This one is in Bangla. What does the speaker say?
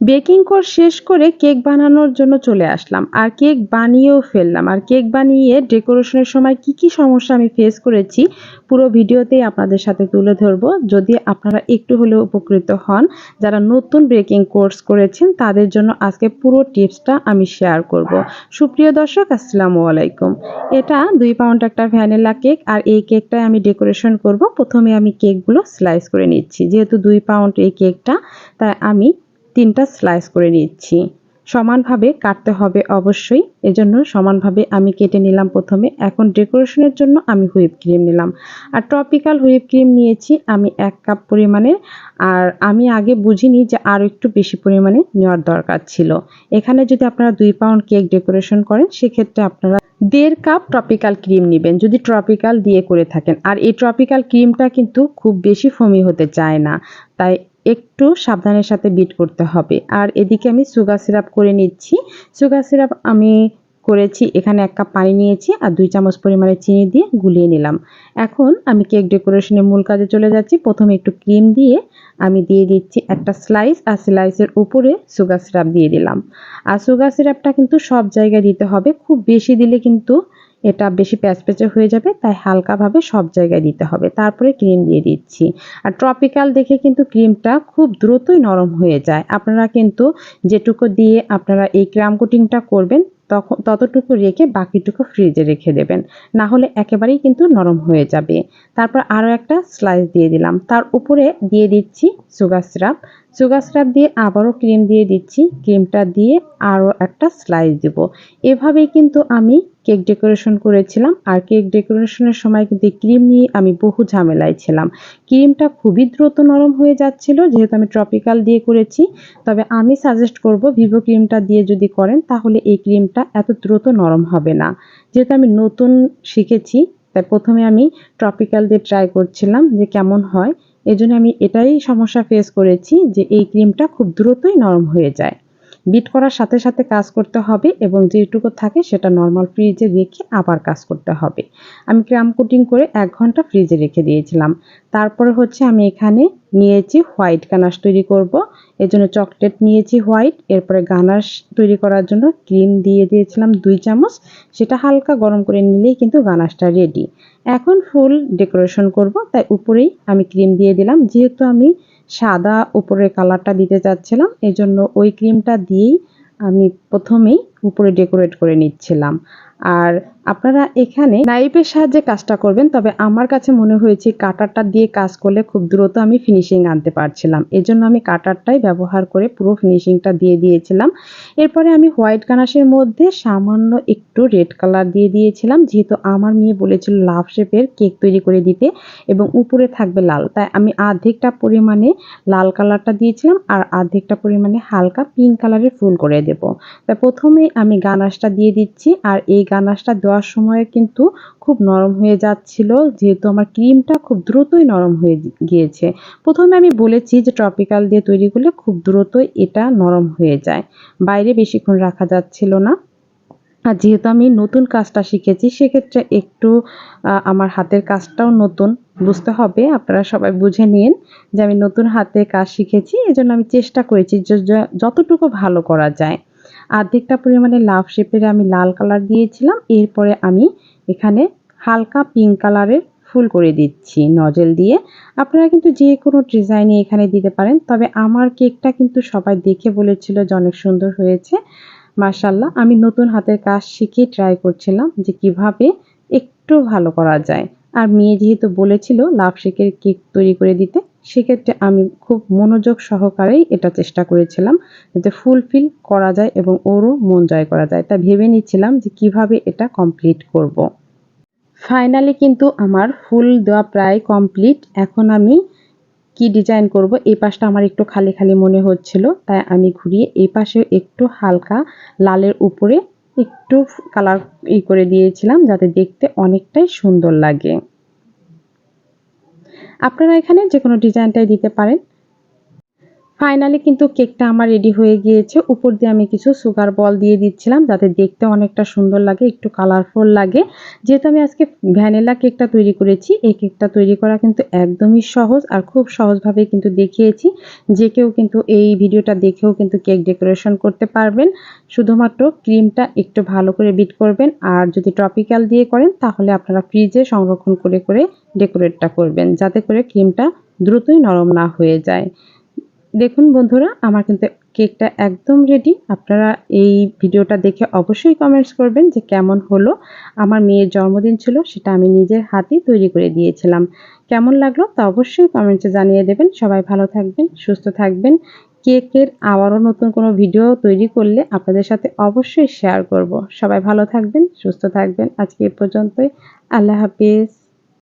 বেকিং কোর্স শেষ করে কেক বানানোর জন্য চলে আসলাম। আর কেক বানিয়েও ফেললাম। আর কেক বানিয়ে ডেকোরেশনের সময় কি কি সমস্যা আমি ফেস করেছি, পুরো ভিডিওতেই আপনাদের সাথে তুলে ধরবো। যদি আপনারা একটু হলেও উপকৃত হন, যারা নতুন বেকিং কোর্স করেছেন, তাদের জন্য আজকে পুরো টিপসটা আমি শেয়ার করব। সুপ্রিয় দর্শক, আসসালামু আলাইকুম। এটা দুই পাউন্ড একটা ভ্যানিলা কেক আর এই কেকটাই আমি ডেকোরেশন করব। প্রথমে আমি কেকগুলো স্লাইস করে নিচ্ছি। যেহেতু দুই পাউন্ড এই কেকটা তাই আমি তিনটা স্লাইস করে নিচ্ছি। সমানভাবে কাটতে হবে অবশ্যই। এজন্য সমানভাবে আমি কেটে নিলাম প্রথমে। এখন ডেকোরেশনের জন্য আমি হুইপ ক্রিম নিলাম। আর ট্রপিক্যাল হুইপ ক্রিম নিয়েছি আমি এক কাপ পরিমাণে। আর আমি আগে বুঝিনি যে আরও একটু বেশি পরিমাণে নেওয়ার দরকার ছিল। এখানে যদি আপনারা দুই পাউন্ড কেক ডেকোরেশন করেন, সেক্ষেত্রে আপনারা দেড় কাপ ট্রপিক্যাল ক্রিম নেবেন, যদি ট্রপিক্যাল দিয়ে করে থাকেন। আর এই ট্রপিক্যাল ক্রিমটা কিন্তু খুব বেশি ফমি হতে চায় না। তাই একটু সাবধানের সাথে বিট করতে হবে। আর এদিকে আমি সুগার সিরাপ করে নিচ্ছি। সুগার সিরাপ আমি করেছি, এখানে এক কাপ পানি নিয়েছি আর দুই চামচ পরিমাণে চিনি দিয়ে গুলিয়ে নিলাম। এখন আমি কেক ডেকোরেশনের মূল কাজে চলে যাচ্ছি। প্রথমে একটু ক্রিম দিয়ে আমি দিয়ে দিচ্ছি একটা স্লাইস আর স্লাইসের উপরে সুগার সিরাপ দিয়ে দিলাম। আর সুগার সিরাপটা কিন্তু সব জায়গায় দিতে হবে। খুব বেশি দিলে কিন্তু এটা বেশি প্যাচপ্যাচে হয়ে যাবে, তাই হালকাভাবে সব জায়গায় দিতে হবে। তারপরে ক্রিম দিয়ে দিচ্ছি। আর ট্রপিক্যাল দেখে কিন্তু ক্রিমটা খুব দ্রুতই নরম হয়ে যায়। আপনারা কিন্তু যেটুকু দিয়ে আপনারা এই ক্রাম কোটিংটা করবেন তখন ততটুকু রেখে বাকিটুকু ফ্রিজে রেখে দেবেন। না হলে একেবারেই কিন্তু নরম হয়ে যাবে। তারপর আরও একটা স্লাইস দিয়ে দিলাম। তার উপরে দিয়ে দিচ্ছি সুগার সিরাপ সুগার সিরাপ দিয়ে আবারও ক্রিম দিয়ে দিচ্ছি। ক্রিমটা দিয়ে আরও একটা স্লাইস দেব। এভাবেই কিন্তু আমি কেক ডেকোরেশন করেছিলাম আর কেক ডেকোরেশনের সময় কিন্তু ক্রিম নিয়ে আমি বহু ঝামেলায় ছিলাম। ক্রিমটা খুবই দ্রুত নরম হয়ে যাচ্ছিল, যেহেতু আমি ট্রপিক্যাল দিয়ে করেছি। তবে আমি সাজেস্ট করব ভিভো ক্রিমটা দিয়ে যদি করেন, তাহলে এই ক্রিমটা এত দ্রুত নরম হবে না। যেহেতু আমি নতুন শিখেছি, তাই প্রথমে আমি ট্রপিক্যাল দিয়ে ট্রাই করছিলাম যে কেমন হয়। এই জন্য আমি এটাই সমস্যা ফেস করেছি যে এই ক্রিমটা খুব দ্রুতই নরম হয়ে যায়। বিট করার সাথে সাথে কাজ করতে হবে এবং যেটুকু থাকে সেটা নর্মাল ফ্রিজে রেখে আবার কাজ করতে হবে। আমি ক্রাম কোটিং করে এক ঘণ্টা ফ্রিজে রেখে দিয়েছিলাম। তারপরে হচ্ছে আমি এখানে নিয়েছি হোয়াইট গানাশ তৈরি করব। এজন্য চকলেট নিয়েছি হোয়াইট, এরপরে গানাশ তৈরি করার জন্য ক্রিম দিয়ে দিয়েছিলাম দুই চামচ। সেটা হালকা গরম করে নিলেই কিন্তু গানাশটা রেডি এখন ফুল ডেকোরেশন করব, তাই উপরেই আমি ক্রিম দিয়ে দিলাম। যেহেতু আমি সাদা উপরের কালারটা দিতে চাচ্ছিলাম। এজন্য ওই ক্রিমটা দিয়েই আমি প্রথমেই উপরে ডেকোরেট করে নিচ্ছিলাম। আর আপনারা এখানে নাইফের সাহায্যে কাজটা করবেন, তবে আমার কাছে মনে হয়েছে কাটারটা দিয়ে কাজ করলে খুব দ্রুত আমি ফিনিশিং আনতে পারছিলাম। এজন্য আমি কাটারটাই ব্যবহার করে পুরো ফিনিশিংটা দিয়ে দিয়েছিলাম। এরপরে আমি হোয়াইট গানাশের মধ্যে সামান্য একটু রেড কালার দিয়ে দিয়েছিলাম, যেহেতু আমার মেয়ে বলেছিল লাভ শেপের কেক তৈরি করে দিতে এবং উপরে থাকবে লাল। তাই আমি আর্ধেকটা পরিমাণে লাল কালারটা দিয়েছিলাম আর আর্ধেকটা পরিমাণে হালকা পিঙ্ক কালারের ফুল করে দেব। তাই প্রথমে আমি গানাশটা দিয়ে দিচ্ছি আর এই গানাশটা দেওয়ার সময় কিন্তু খুব নরম হয়ে যাচ্ছিল, যেহেতু আমার ক্রিমটা খুব দ্রুতই নরম হয়ে গিয়েছে। প্রথমে আমি বলেছি যে ট্রপিক্যাল দিয়ে তৈরি করলে খুব দ্রুতই এটা নরম হয়ে যায়। বাইরে বেশিক্ষণ রাখা যাচ্ছিল না। আর যেহেতু আমি নতুন কাজটা শিখেছি, সেক্ষেত্রে একটু আমার হাতের কাজটাও নতুন। বুঝতে হবে, আপনারা সবাই বুঝে নিন যে আমি নতুন হাতে কাজ শিখেছি। এজন্য আমি চেষ্টা করেছি যতটুকু ভালো করা যায়। আর্ধেকটা পরিমাণে লাভ শেপের আমি লাল কালার দিয়েছিলাম। এরপরে আমি এখানে হালকা পিঙ্ক কালারের ফুল করে দিচ্ছি নজেল দিয়ে। আপনারা কিন্তু যে কোনো ডিজাইনে এখানে দিতে পারেন, তবে আমার কেকটা কিন্তু সবাই দেখে বলেছিল যে অনেক সুন্দর হয়েছে। মার্শাল্লাহ আমি নতুন হাতের কাজ শিখে ট্রাই করছিলাম যে কীভাবে একটু ভালো করা যায়। আর মেয়ে যেহেতু বলেছিল লাভ শেকের কেক তৈরি করে দিতে, সেক্ষেত্রে আমি খুব মনোযোগ সহকারেই এটা চেষ্টা করেছিলাম যাতে ফুলফিল করা যায় এবং ওরও মন জয় করা যায়। তা ভেবে নিচ্ছিলাম যে কীভাবে এটা কমপ্লিট করব। ফাইনালি কিন্তু আমার ফুল দেওয়া প্রায় কমপ্লিট এখন আমি কি ডিজাইন করব? এই পাশটা আমার একটু খালি খালি মনে হচ্ছিল, তাই আমি ঘুরিয়ে এই পাশে একটু হালকা লালের উপরে একটু কালার ই করে দিয়েছিলাম যাতে দেখতে অনেকটাই সুন্দর লাগে। আপনারা এখানে যে কোনো ডিজাইনটাই দিতে পারেন। ফাইনালি কিন্তু কেকটা আমার রেডি হয়ে গিয়েছে। উপর দিয়ে আমি কিছু সুগার বল দিয়ে দিচ্ছিলাম, যাতে দেখতে অনেকটা সুন্দর লাগে, একটু কালারফুল লাগে। যেহেতু আমি আজকে ভ্যানিলা কেকটা তৈরি করেছি, এই কেকটা তৈরি করা কিন্তু একদমই সহজ আর খুব সহজভাবে কিন্তু দেখিয়েছি। যে কেউ কিন্তু এই ভিডিওটা দেখেও কিন্তু কেক ডেকোরেশন করতে পারবেন। শুধুমাত্র ক্রিমটা একটু ভালো করে বিট করবেন আর যদি ট্রপিক্যাল দিয়ে করেন, তাহলে আপনারা ফ্রিজে সংরক্ষণ করে করে ডেকোরেটটা করবেন, যাতে করে ক্রিমটা দ্রুতই নরম না হয়ে যায়। দেখুন বন্ধুরা, আমার কিন্তু কেকটা একদম রেডি আপনারা এই ভিডিওটা দেখে অবশ্যই কমেন্টস করবেন যে কেমন হলো। আমার মেয়ের জন্মদিন ছিল, সেটা আমি নিজের হাতেই তৈরি করে দিয়েছিলাম। কেমন লাগল তা অবশ্যই কমেন্টসে জানিয়ে দেবেন। সবাই ভালো থাকবেন, সুস্থ থাকবেন। কেকের আবারও নতুন কোনো ভিডিও তৈরি করলে আপনাদের সাথে অবশ্যই শেয়ার করব। সবাই ভালো থাকবেন, সুস্থ থাকবেন। আজকে এ পর্যন্তই। আল্লাহ হাফিজ।